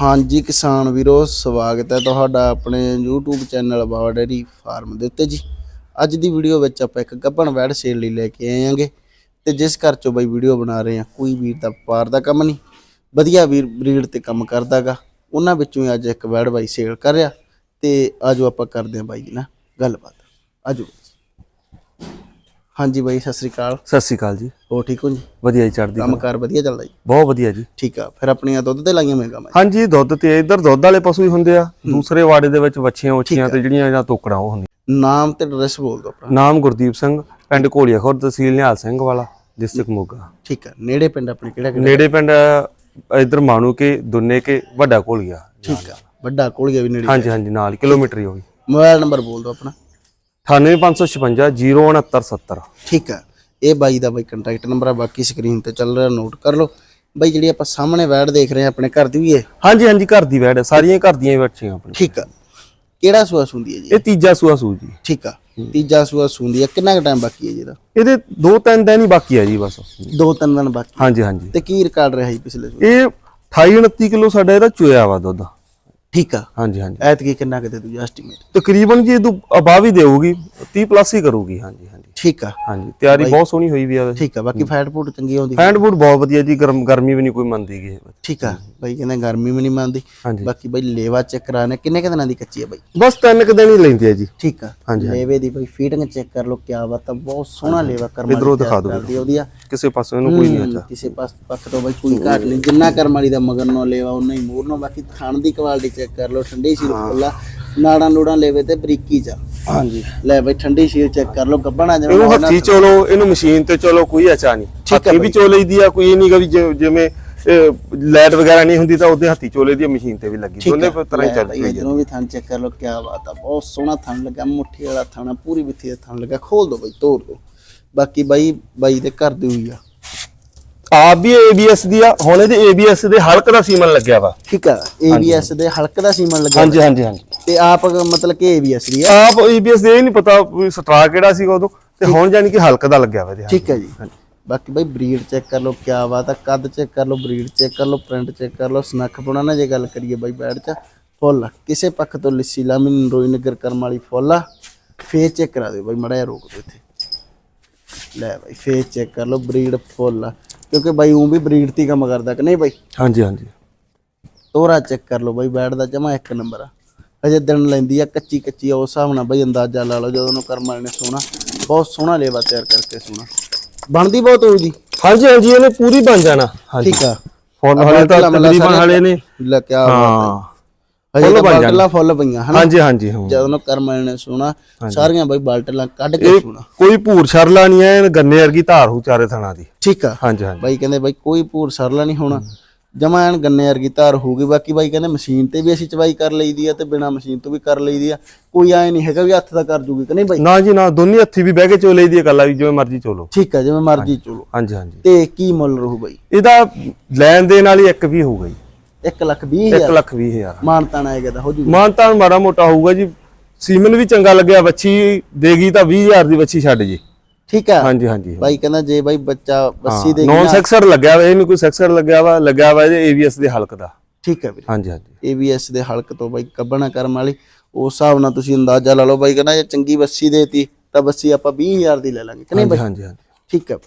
ਹਾਂਜੀ ਕਿਸਾਨ ਵੀਰੋ, ਸਵਾਗਤ ਹੈ ਤੁਹਾਡਾ ਆਪਣੇ YouTube channel Bawa dairy farm ਦੇ ਉੱਤੇ ਜੀ। ਅੱਜ ਦੀ ਵੀਡੀਓ ਵਿੱਚ ਆਪਾਂ ਇੱਕ ਗੱਭਣ ਵੈੜ ਸੇਲ ਲਈ ਲੈ ਕੇ ਆਏ ਆਂਗੇ ਤੇ ਜਿਸ ਘਰ ਚੋਂ ਬਈ ਵੀਡੀਓ ਬਣਾ ਰਹੇ ਆ ਕੋਈ ਵੀਰ ਦਾ ਵਪਾਰ ਦਾ ਕੰਮ ਨਹੀਂ, ਵਧੀਆ ਵੀਰ ਬਰੀਡ ਤੇ ਕੰਮ ਕਰਦਾਗਾ। ਉਹਨਾਂ ਵਿੱਚੋਂ ਹੀ ਅੱਜ ਇੱਕ ਵੈੜ ਬਾਈ ਸੇਲ ਕਰ ਰਿਹਾ ਤੇ ਆਜੋ ਆਪਾਂ ਕਰਦੇ ਹਾਂ ਬਾਈ ਜੀ ਨਾਲ ਗੱਲਬਾਤ। ਆਜੋ। ਹਾਂਜੀ ਬਾਈ ਸਤਿ ਸ੍ਰੀ ਅਕਾਲ। ਸਤਿ ਸ਼੍ਰੀ ਅਕਾਲ ਜੀ। ਹੋ ਠੀਕ ਹੋ ਜੀ? ਵਧੀਆ ਜੀ ਚੜ੍ਹਦੀ ਕਲਾ। ਕੰਮਕਾਰ ਵਧੀਆ ਚੱਲਦਾ ਜੀ? ਬਹੁਤ ਵਧੀਆ ਜੀ। ਠੀਕ ਆ ਫਿਰ ਆਪਣੀਆਂ ਦੁੱਧ ਤੇ ਲਾਈਆਂ ਮੈਂ ਮੈਂ। ਹਾਂਜੀ ਦੁੱਧ ਤੇ ਇੱਧਰ ਦੁੱਧ ਵਾਲੇ ਪਸ਼ੂ ਹੀ ਹੁੰਦੇ ਆ। ਦੂਸਰੇ ਵਾੜੇ ਦੇ ਵਿੱਚ ਵੱਛੀਆਂ ਉੱਚੀਆਂ ਤੇ ਜਿਹੜੀਆਂ ਜਾਂ ਤੋਕੜਾਂ ਉਹ ਹੁੰਦੀਆਂ। ਨਾਮ ਤੇ ਐਡਰੈਸ ਬੋਲ ਦਿਓ ਆਪਣਾ ਨਾਮ ਗੁਰਦੀਪ ਸਿੰਘ ਪਿੰਡ ਕੋਲੀਆ ਖੁਰਦ ਤਹਿਸੀਲ ਨਿਹਾਲ ਸਿੰਘ ਵਾਲਾ ਡਿਸਟ੍ਰਿਕਟ ਮੋਗਾ। ਠੀਕ ਆ ਨੇੜੇ ਪਿੰਡ ਆਪਣੇ ਕਿਹੜਾ ਕਿਹੜਾ? ਨੇੜੇ ਪਿੰਡ ਇੱਧਰ ਮਾਣੂ ਕੇ ਦੁੰਨੇ ਕੇ ਵੱਡਾ ਕੋਲੀਆ ਠੀਕ ਆ ਵੱਡਾ ਕੋਲੀਆ ਵੀ ਨੇੜੇ ਹਾਂਜੀ ਹਾਂਜੀ ਨਾਲ ਕਿਲੋਮੀਟਰ ਹੀ ਹੋ ਗਈ ਮੋਬਾਈਲ ਨੰਬਰ ਬੋਲ ਦਿਓ ਆਪਣਾ। 98556 06970 ਠੀਕ ਆ। ਇਹ ਬਾਈ ਦਾ ਬਾਈ ਕੰਟੈਕਟ ਨੰਬਰ ਆ ਬਾਕੀ ਸਕਰੀਨ ਤੇ ਚੱਲ ਰਿਹਾ ਨੋਟ ਕਰ ਲਓ। ਬਾਈ ਜਿਹੜੀ ਆਪਾਂ ਸਾਹਮਣੇ ਵੈੜ ਦੇਖ ਰਹੇ ਆ ਆਪਣੇ ਘਰ ਦੀ ਵੀ ਹੈ ਹਾਂਜੀ ਹਾਂਜੀ ਘਰ ਦੀ ਵੈੜ ਹੈ, ਸਾਰੀਆਂ ਘਰ ਦੀਆਂ ਹੀ ਵੱਛੀਆਂ ਆਪਣੀ ਠੀਕ ਆ। ਕਿਹੜਾ ਸੂਆ ਸੁੰਦੀ ਹੈ ਜੀ? ਇਹ ਤੀਜਾ ਸੂਆ ਸੂ ਜੀ। ਠੀਕ ਆ। ਤੀਜਾ ਸੂਆ ਸੁੰਦੀ ਹੈ ਕਿੰਨਾ ਕੁ ਟਾਈਮ ਬਾਕੀ ਹੈ ਜੀ ਇਹਦਾ? ਇਹਦੇ ਦੋ ਤਿੰਨ ਦਿਨ ਹੀ ਬਾਕੀ ਆ ਜੀ ਬਸ। ਦੋ ਤਿੰਨ ਦਿਨ ਬਾਕੀ। ਹਾਂਜੀ ਹਾਂਜੀ। ਤੇ ਕੀ ਰਿਕਾਰਡ ਰਿਹਾ ਜੀ ਪਿਛਲੇ ਸੂਏ? ਇਹ 28 29 ਕਿਲੋ ਸਾਡਾ ਇਹਦਾ ਚੋਇਆ ਵਾ ਦੁੱਧ। ਠੀਕ ਆ? ਹਾਂਜੀ ਹਾਂਜੀ। ਐਤਕੀ ਕਿੰਨਾ ਕਿਤੇ ਤੂੰ ਐਸਟੀਮੇਟ ਤਕਰੀਬਨ ਜੀ ਤੋਂ ਅਬਾਵ ਹੀ ਦੇਊਗੀ 30 ਪਲੱਸ ਹੀ ਕਰੂਗੀ ਹਾਂਜੀ ਹਾਂਜੀ। ਠੀਕ ਆ। ਹਾਂਜੀ ਤਿਆਰੀ ਬਹੁਤ ਸੋਹਣੀ ਹੋਈ ਵੀ ਆ ਵੈਸੇ। ਠੀਕ ਆ ਬਾਕੀ ਫੈਟ ਫੂਡ ਚੰਗੀ ਆਉਂਦੀ। ਹੈਂਡ ਫੂਡ ਬਹੁਤ ਵਧੀਆ ਜੀ ਗਰਮ ਗਰਮੀ ਵੀ ਨਹੀਂ ਕੋਈ ਮੰਨਦੀ ਗੀ। ਠੀਕ ਆ ਬਾਈ ਕਹਿੰਦੇ ਗਰਮੀ ਵੀ ਨਹੀਂ ਮੰਨਦੀ। ਹਾਂਜੀ। ਬਾਕੀ ਬਾਈ ਲੇਵਾ ਚੈੱਕ ਕਰਾਣੇ ਕਿੰਨੇ ਕੁ ਦਿਨਾਂ ਦੀ ਕੱਚੀ ਆ ਬਾਈ? ਬਸ ਤਿੰਨ ਕੁ ਦਿਨ ਹੀ ਲੈਂਦੀ ਆ ਜੀ। ਠੀਕ ਆ ਹਾਂਜੀ, ਲੇਵੇ ਦੀ ਬਾਈ ਫੀਟਿੰਗ ਚੈੱਕ ਕਰ ਲਓ ਕਿਆ ਬਾਤ ਆ ਬਹੁਤ ਸੋਹਣਾ ਲੇਵਾ ਕਰਮ ਇੱਧਰੋਂ ਦਿਖਾ ਦਿਓ। ਕਰਦੀ ਉਹਦੀ ਆ ਕਿਸੇ ਪਾਸੋਂ ਇਹਨੂੰ ਕੋਈ ਨਹੀਂ ਅੱਛਾ। ਕਿਸੇ ਪਾਸ ਪੱਖ ਤੋਂ ਬਾਈ ਕੋਈ ਘਾਟ ਨਹੀਂ ਜਿੰਨਾ ਕਰਮ ਵਾਲੀ ਦਾ ਮਗਰ ਨੋ ਲੇਵਾ ਉਹਨਾਂ ਹੀ ਮੂਰ ਨੋ ਬਾਕੀ ਥਣ ਦੀ ਕੁਆਲਿਟੀ ਚੈੱਕ ਕਰ ਲਓ ਠੰਡੀ ਸੀਲ ਖੁੱਲਾ ਨਾੜਾਂ ਨੂੜਾਂ ਲੇਵੇ ਤੇ ਬਰੀਕੀ ਚ। ਹਾਂਜੀ। ਲੈ ਬਾਈ ਠੰਡੀ ਸੀਲ ਚੈੱਕ ਕਰ ਲਓ ਗੱਬਣਾ ਜਿਵੇਂ ਇਹਨੂੰ ਹੱਥੀ ਚੋਲੋ ਇਹਨੂੰ ਮਸ਼ੀਨ ਤੇ ਚੋਲੋ ਕੋਈ ਅਚਾ ਨਹੀਂ। ਹੱਥੀ ਵੀ ਚੋ ਲਈਦੀ ਆ ਕੋਈ ਵੀ ਜਿ- ਜਿਵੇਂ ਲਾਈਟ ਵਗੈਰਾ ਨਹੀਂ ਹੁੰਦੀ ਤਾਂ ਉਹਦੇ ਹੱਥੀ ਚੋਲੇ ਦੀ ਮਸ਼ੀਨ ਤੇ ਵੀ ਲੱਗੀ। ਦੋਨੇ ਤਰ੍ਹਾਂ ਹੀ ਚੱਲ ਬਾਈ ਜਦੋਂ ਵੀ ਥਣ ਚੈੱਕ ਕਰ ਲਓ ਕਿਆ ਬਾਤ ਆ। ਬਹੁਤ ਸੋਹਣਾ ਥਣ ਲੱਗਾ ਮੁੱਠੀ ਵਾਲਾ ਥਣ ਪੂਰੀ ਵਿੱਥੀ ਦਾ ਥਣ ਲੱਗਾ। ਖੋਲ ਦੋ ਬਾਈ ਤੋੜ ਦੋ। ਬਾਕੀ ਬਾਈ ਬਾਈ ਦੇ ਘਰ ਦੀ ਹੋਈ ਆ। ਆਪ ਵੀ ABS ਦੀ ਆ ਹੁਣ ਇਹਦੇ ABS ਦੇ ਹਲਕ ਦਾ ਸੀਮਨ ਲੱਗਿਆ ਵਾ। ਠੀਕ ਆ ABS ਦੇ ਹਲਕ ਦਾ ਸੀਮਨ ਲੱਗਾ ਹਾਂਜੀ ਹਾਂਜੀ ਹਾਂਜੀ। ਤੇ ਆਪ ਮਤਲਬ ਕਿ ABS ਦੀ ਆ। ਆਪ ABS ਦੇ ਨਹੀਂ ਪਤਾ ਵੀ ਸਟਰਾ ਕਿਹੜਾ ਸੀਗਾ ਉਦੋਂ ਤੇ ਹੁਣ ਜਾਨੀ ਕਿ ਹਲਕ ਦਾ ਲੱਗਿਆ ਵਾ ਇਹਦੇ ਠੀਕ ਹੈ ਜੀ। ਬਾਕੀ ਬਾਈ ਬਰੀਡ ਚੈੱਕ ਕਰ ਲਓ ਕਿਆ ਬਾਤ ਆ ਕੱਦ ਚੈੱਕ ਕਰ ਲਓ ਬਰੀਡ ਚੈੱਕ ਕਰ ਲਓ ਪ੍ਰਿੰਟ ਚੈੱਕ ਕਰ ਲਓ ਸਨੱਖ ਪੁਣਾ ਨਾ ਜੇ ਗੱਲ ਕਰੀਏ ਬਾਈ ਬੈਡ ਚ ਫੁੱਲ। ਆ। ਕਿਸੇ ਪੱਖ ਤੋਂ ਲਿੱਸੀ ਲਾਮਿਨ ਨਰੋਈ ਨਗਰ ਕਰਮ ਵਾਲੀ ਫੁੱਲ ਆ ਫੇਸ ਚੈੱਕ ਕਰਾ ਦਿਓ ਬਾਈ ਮੜਾ ਰੋਕ ਦਿਓ ਇੱਥੇ। ਲੈ ਬਾਈ ਫੇਸ ਚੈੱਕ ਕਰ ਲਓ ਬਰੀਡ ਫੁੱਲ ਆ। ਕਿਉਂਕਿ ਬਾਈ ਉਹ ਵੀ ਬਰੀਡ ਤੇ ਹੀ ਕੰਮ ਕਰਦਾ ਕਿ ਨਹੀਂ ਬਾਈ? ਹਾਂਜੀ ਹਾਂਜੀ। ਤੋਰਾ ਚੈੱਕ ਕਰ ਲਓ ਬਾਈ ਬੈਡ ਦਾ ਜਮਾ ਇੱਕ ਨੰਬਰ ਆ। ਅਜੇ ਦਿਨ ਲੈਂਦੀ ਆ ਕੱਚੀ ਕੱਚੀ ਉਸ ਹਿਸਾਬ ਨਾਲ ਬਾਈ ਅੰਦਾਜ਼ਾ ਲਾ ਲਓ ਜਦੋਂ ਉਹਨੂੰ ਕਰਮ ਵਾਲੇ ਨੇ ਸੋਣਾ ਬਹੁਤ ਸੋਹਣਾ ਲੇਵਾ ਤਿਆਰ ਕਰਕੇ ਸੋਣਾ ਬਣਦੀ ਬਹੁਤ ਹੋਊ ਜੀ? ਹਾਂਜੀ ਹਾਂਜੀ ਇਹਨੇ ਪੂਰੀ ਬਣ ਜਾਣਾ। ਹਾਂਜੀ ਠੀਕ ਆ। ਹੁਣ ਹਲੇ ਤਾਂ ਤਕਰੀਬਨ ਹਲੇ ਨੇ। ਲੈ ਕਿਆ ਹਾਂ। ਹਜੇ ਤਾਂ ਬਾਲਟਲਾਂ ਫੁੱਲ ਪਈਆਂ ਹਨਾ? ਹਾਂਜੀ ਹਾਂਜੀ ਹਾਂ। ਜਦੋਂ ਨੂੰ ਕਰਮ ਵਾਲੇ ਨੇ ਸੋਣਾ ਸਾਰੀਆਂ ਬਾਈ ਬਾਲਟਲਾਂ ਕੱਢ ਕੇ ਸੋਣਾ। ਕੋਈ ਭੂਰ ਛਰਲਾ ਨਹੀਂ ਐ ਗੰਨੇ ਵਰਗੀ ਧਾਰ ਹੂ ਚਾਰੇ ਥਣਾ ਦੀ। ਠੀਕ ਆ। ਹਾਂਜੀ ਹਾਂਜੀ। ਬਾਈ ਕਹਿੰਦੇ ਬਾਈ ਕੋਈ ਭੂਰ ਸਰਲਾ ਨਹੀਂ ਹੋਣਾ। ਜਮਾ ਐਨ ਗੰਨੇ ਵਰਗੀ ਧਾਰ ਹੋਊਗੀ ਬਾਕੀ ਬਾਈ ਕਹਿੰਦੇ ਮਸ਼ੀਨ ਤੇ ਵੀ ਅਸੀਂ ਚਵਾਈ ਕਰ ਲਈਦੀ ਆ ਤੇ ਬਿਨਾ ਮਸ਼ੀਨ ਤੋਂ ਵੀ ਕਰ ਲਈਦੀ ਆ। ਕੋਈ ਐ ਨਹੀਂ ਹੈਗਾ ਵੀ ਹੱਥ ਦਾ ਕਰ ਜੂਗੀ ਕਿ ਨਹੀਂ ਬਾਈ? ਨਾ ਜੀ ਨਾ ਦੋਨੀ ਹੱਥੀ ਵੀ ਬਹਿ ਕੇ ਚੋ ਲਈਦੀ ਹੈ ਕੱਲਾ ਵੀ ਜਿਵੇਂ ਮਰਜ਼ੀ ਚੋਲੋ ਠੀਕ ਆ ਜਿਵੇਂ ਮਰਜ਼ੀ ਚਲੋ ਹਾਂਜੀ ਹਾਂਜੀ। ਤੇ ਕੀ ਮੁੱਲ ਰਹੂ ਬਾਈ? ਇਹਦਾ ਲੈਣ ਦੇ ਨਾਲ ਹੀ ਇੱਕ ਵੀ ਹੋਊਗਾ ਜੀ 1 ਲੱਖ 20 1 ਹਜ਼ਾਰ ਲੱਖ ਵੀਹ ਹਜ਼ਾਰ। ਮਾਨਤਾਨ ਆਏਗਾ ਤਾਂ ਹੋ ਜੂ ਮਾਨਤਾਨ ਮਾੜਾ ਮੋਟਾ ਹੋਊਗਾ ਜੀ। ਸੀਮਨ ਵੀ ਚੰਗਾ ਲੱਗਿਆ ਬੱਚੀ ਦੇਗੀ ਤਾਂ 20000 ਦੀ ਬੱਚੀ ਛੱਡ ਜੀ। ਠੀਕ ਆ? ਹਾਂਜੀ ਹਾਂਜੀ ਬਾਈ ਕਹਿੰਦਾ ਜੇ ਬਾਈ ਬੱਚਾ ਬੱਸੀ ਦੇ ਨੌਨ ਸੈਕਸਰ ਲੱਗਿਆ ਵਾ ਇਹਨੂੰ ਕੋਈ ਸੈਕਸਰ ਲੱਗਿਆ ਵਾ ਲੱਗਿਆ ਵਾ ਇਹਦੇ ABS ਦੇ ਹਲਕ ਦਾ। ਠੀਕ ਆ ਵੀਰੇ। ਹਾਂਜੀ ਹਾਂਜੀ। ABS ਦੇ ਹਲਕ ਤੋਂ ਬਾਈ ਕੱਢਣਾ ਕਰਮ ਵਾਲੀ ਉਸ ਹਿਸਾਬ ਨਾਲ ਤੁਸੀਂ ਅੰਦਾਜ਼ਾ ਲਾ ਲਓ ਬਾਈ ਕਹਿੰਦਾ ਜੇ ਚੰਗੀ ਬੱਸੀ ਦੇਤੀ ਤਾਂ ਬੱਸੀ ਆਪਾਂ 20000 ਦੀ ਲੈ ਲਾਂਗੇ ਕਿ ਨਹੀਂ ਬਾਈ? ਹਾਂਜੀ ਹਾਂਜੀ। ਠੀਕ ਆ।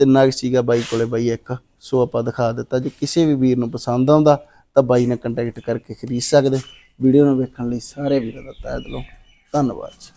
ਤੇ ਨਗ ਸੀਗਾ ਬਾਈ ਕੋਲੇ ਬਾਈ ਇੱਕ। ਸੋ ਆਪਾਂ ਦਿਖਾ ਦਿੱਤਾ, ਜੇ ਕਿਸੇ ਵੀ ਵੀਰ ਨੂੰ ਪਸੰਦ ਆਉਂਦਾ, ਤਾਂ ਬਾਈ ਨਾਲ ਕੰਟੈਕਟ ਕਰਕੇ ਖਰੀਦ ਸਕਦੇ। ਵੀਡੀਓ ਨੂੰ ਵੇਖਣ ਲਈ ਸਾਰੇ ਵੀਰਾਂ ਦਾ ਤਹਿ ਦਿਲੋਂ ਧੰਨਵਾਦ ਜੀ।